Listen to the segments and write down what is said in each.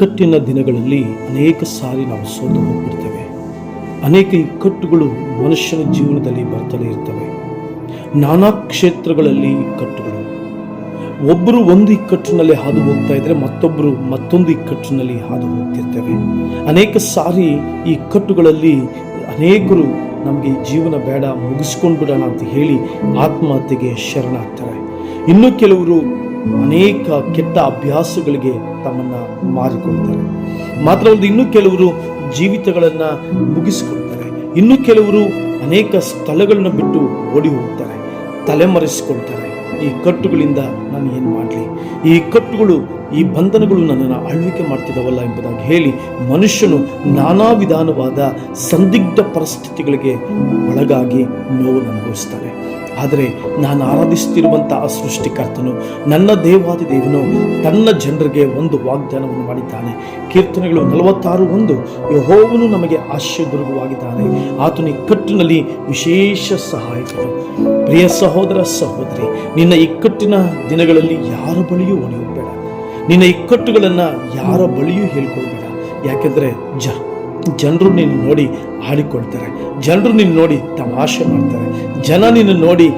ಇಕ್ಕಟ್ಟಿನ ದಿನಗಳಲ್ಲಿ ಅನೇಕ ಸಾರಿ ನಾವು ಸೋತು ಹೋಗ್ಬಿಡ್ತೇವೆ. ಅನೇಕ ಇಕ್ಕಟ್ಟುಗಳು ಮನುಷ್ಯನ ಜೀವನದಲ್ಲಿ ಬರ್ತಲೇ ಇರ್ತವೆ. ನಾನಾ ಕ್ಷೇತ್ರಗಳಲ್ಲಿ ಇಕ್ಕಟ್ಟುಗಳು. ಒಬ್ಬರು ಒಂದು ಇಕ್ಕಟ್ಟಿನಲ್ಲಿ ಹಾದು ಹೋಗ್ತಾ ಇದ್ರೆ ಮತ್ತೊಬ್ಬರು ಮತ್ತೊಂದು ಇಕ್ಕಟ್ಟಿನಲ್ಲಿ ಹಾದು ಹೋಗ್ತಿರ್ತೇವೆ. ಅನೇಕ ಸಾರಿ ಈ ಇಕ್ಕಟ್ಟುಗಳಲ್ಲಿ ಅನೇಕರು ನಮಗೆ ಜೀವನ ಬೇಡ ಮುಗಿಸ್ಕೊಂಡು ಬಿಡೋಣ ಅಂತ ಹೇಳಿ ಆತ್ಮಹತ್ಯೆಗೆ ಶರಣಾಗ್ತಾರೆ. ಇನ್ನು ಕೆಲವರು ಅನೇಕ ಕೆಟ್ಟ ಅಭ್ಯಾಸಗಳಿಗೆ ತಮ್ಮನ್ನ ಮಾರಿಕೊಳ್ತಾರೆ. ಮಾತ್ರವಲ್ಲದೆ ಇನ್ನು ಕೆಲವರು ಜೀವಿತಗಳನ್ನ ಮುಗಿಸಿಕೊಳ್ತಾರೆ. ಇನ್ನು ಕೆಲವರು ಅನೇಕ ಸ್ಥಳಗಳನ್ನ ಬಿಟ್ಟು ಓಡಿ ಹೋಗ್ತಾರೆ, ತಲೆಮರೆಸಿಕೊಳ್ತಾರೆ. ಈ ಕಟ್ಟುಗಳಿಂದ ನಾನು ಏನು ಮಾಡಲಿ? ಈ ಕಟ್ಟುಗಳು, ಈ ಬಂಧನಗಳು ನನ್ನನ್ನು ಆಳ್ವಿಕೆ ಮಾಡ್ತಿದ್ದಾವಲ್ಲ ಎಂಬುದಾಗಿ ಹೇಳಿ ಮನುಷ್ಯನು ನಾನಾ ವಿಧಾನವಾದ ಸಂದಿಗ್ಧ ಪರಿಸ್ಥಿತಿಗಳಿಗೆ ಒಳಗಾಗಿ ನೋವನ್ನು ಅನುಭವಿಸ್ತಾನೆ. ಆದರೆ ನಾನು ಆರಾಧಿಸುತ್ತಿರುವಂತಹ ಸೃಷ್ಟಿಕರ್ತನು, ನನ್ನ ದೇವಾದಿ ದೇವನು ತನ್ನ ಜನರಿಗೆ ಒಂದು ವಾಗ್ದಾನವನ್ನು ಮಾಡಿದ್ದಾನೆ. ಕೀರ್ತನೆಗಳು ನಲವತ್ತಾರು ಒಂದು, ಯಹೋವನು ನಮಗೆ ಆಶ್ಚರ್ಯದುರ್ಗವಾಗಿದ್ದಾನೆ ಆತನು ಇಕ್ಕಟ್ಟಿನಲ್ಲಿ ವಿಶೇಷ ಸಹಾಯಕನು. ಪ್ರಿಯ ಸಹೋದರ ಸಹೋದರಿ, ನಿನ್ನ ಇಕ್ಕಟ್ಟಿನ ದಿನಗಳಲ್ಲಿ ಯಾರ ಬಳಿಯೂ ಓಡಿ ಹೋಗಬೇಡ ನಿನ್ನ ಇಕ್ಕಟ್ಟುಗಳನ್ನು ಯಾರ ಬಳಿಯೂ ಹೇಳ್ಕೊಳ್ಬೇಡ. ಯಾಕೆಂದರೆ ಜ ಜನರು ನಿನ್ನ ನೋಡಿ ಆಡಿಕೊಳ್ತಾರೆ ಜನರು ನಿನ್ನ ನೋಡಿ ತಮಾಷೆ ಮಾಡ್ತಾರೆ. ಜನ ನಿನ್ನ ನೋಡಿ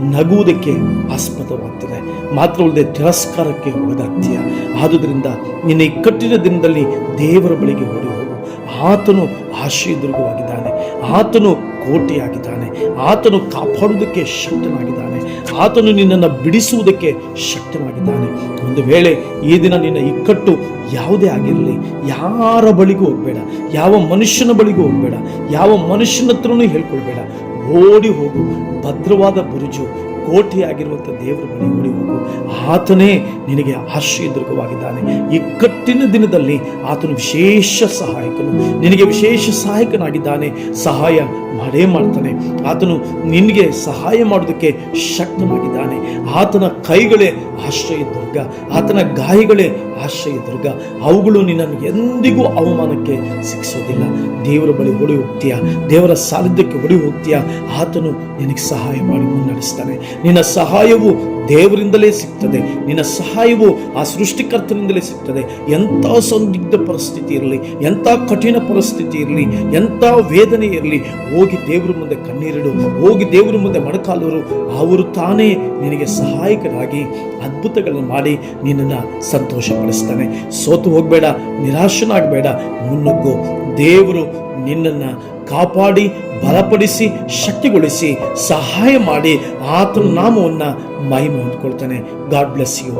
ನಗುವುದಕ್ಕೆ ಆಸ್ಪದವಾಗ್ತದೆ. ಮಾತ್ರವಲ್ಲದೆ ತಿರಸ್ಕಾರಕ್ಕೆ ಒಳಗಾಗ್ತೀಯ. ಆದುದರಿಂದ ನಿನ್ನ ಇಕ್ಕಟ್ಟಿನ ದಿನದಲ್ಲಿ ದೇವರ ಬಳಿಗೆ ಓಡಿ ಆತನು ಆಶ್ರಯದುರ್ಗವಾಗಿದ್ದಾನೆ ಆತನು ಕೋಟೆಯಾಗಿದ್ದಾನೆ. ಆತನು ಕಾಪಾಡುವುದಕ್ಕೆ ಶಕ್ತನಾಗಿದ್ದಾನೆ. ಆತನು ನಿನ್ನನ್ನು ಬಿಡಿಸುವುದಕ್ಕೆ ಶಕ್ತನಾಗಿದ್ದಾನೆ. ಒಂದು ವೇಳೆ ಈ ದಿನ ನಿನ್ನ ಇಕ್ಕಟ್ಟು ಯಾವುದೇ ಆಗಿರಲಿ, ಯಾರ ಬಳಿಗೂ ಹೋಗಬೇಡ, ಯಾವ ಮನುಷ್ಯನ ಬಳಿಗೂ ಹೋಗಬೇಡ, ಯಾವ ಮನುಷ್ಯನ ಹತ್ರನೂ ಹೇಳ್ಕೊಳ್ಬೇಡ. ಓಡಿ ಹೋಗು, ಭದ್ರವಾದ ಬುರುಜು, ಕೋಟೆಯಾಗಿರುವಂಥ ದೇವರ ಬಳಿ ಓಡಿ ಹೋಗು. ಆತನೇ ನಿನಗೆ ಹರ್ಷಿದೃಗವಾಗಿದ್ದಾನೆ ಈ ಕಟ್ಟಿನ ದಿನದಲ್ಲಿ ಆತನು ವಿಶೇಷ ಸಹಾಯಕನು. ನಿನಗೆ ವಿಶೇಷ ಸಹಾಯಕನಾಗಿದ್ದಾನೆ. ಸಹಾಯ ಮಾಡೇ ಮಾಡ್ತಾನೆ. ಆತನು ನಿನಗೆ ಸಹಾಯ ಮಾಡೋದಕ್ಕೆ ಶಕ್ತನಾಗಿದ್ದಾನೆ. ಆತನ ಕೈಗಳೇ ಆಶ್ರಯ ದುರ್ಗ ಆತನ ಗಾಯಗಳೇ ಆಶ್ರಯ ದುರ್ಗ ಅವುಗಳು ನಿನ್ನನ್ನು ಎಂದಿಗೂ ಅವಮಾನಕ್ಕೆ ಸಿಕ್ಕಿಸೋದಿಲ್ಲ ದೇವರ ಬಳಿ ಓಡಿ ಹೋಗ್ತೀಯ? ದೇವರ ಸಾನ್ನಿಧ್ಯಕ್ಕೆ ಓಡಿ ಹೋಗ್ತೀಯ? ಆತನು ನಿನಗೆ ಸಹಾಯ ಮಾಡಿ ಮುನ್ನಡೆಸ್ತಾನೆ. ನಿನ್ನ ಸಹಾಯವು ದೇವರಿಂದಲೇ ಸಿಗ್ತದೆ. ನಿನ್ನ ಸಹಾಯವು ಆ ಸೃಷ್ಟಿಕರ್ತನಿಂದಲೇ ಸಿಗ್ತದೆ. ಎಂಥ ಸಂದಿಗ್ಧ ಪರಿಸ್ಥಿತಿ ಇರಲಿ, ಎಂಥ ಕಠಿಣ ಪರಿಸ್ಥಿತಿ ಇರಲಿ, ಎಂಥ ವೇದನೆ ಇರಲಿ, ಹೋಗಿ ದೇವರ ಮುಂದೆ ಕಣ್ಣೀರಿಡು, ಹೋಗಿ ದೇವರ ಮುಂದೆ ಮಡಕಾಲರು ಅವರು ತಾನೇ ನಿನಗೆ ಸಹಾಯಕರಾಗಿ ಅದ್ಭುತಗಳನ್ನು ಮಾಡಿ ನಿನ್ನನ್ನು ಸಂತೋಷಪಡಿಸ್ತಾನೆ. ಸೋತು ಹೋಗಬೇಡ, ನಿರಾಶನಾಗಬೇಡ, ಮುನ್ನುಗ್ಗು. ದೇವರು ನಿನ್ನನ್ನು ಕಾಪಾಡಿ ಬಲಪಡಿಸಿ ಶಕ್ತಿಗೊಳಿಸಿ ಸಹಾಯ ಮಾಡಿ ಆತನ ನಾಮವನ್ನು ಮಹಿಮೆ ಹೊಂದ್ಕೊಳ್ತಾನೆ ಗಾಡ್ ಬ್ಲೆಸ್ ಯು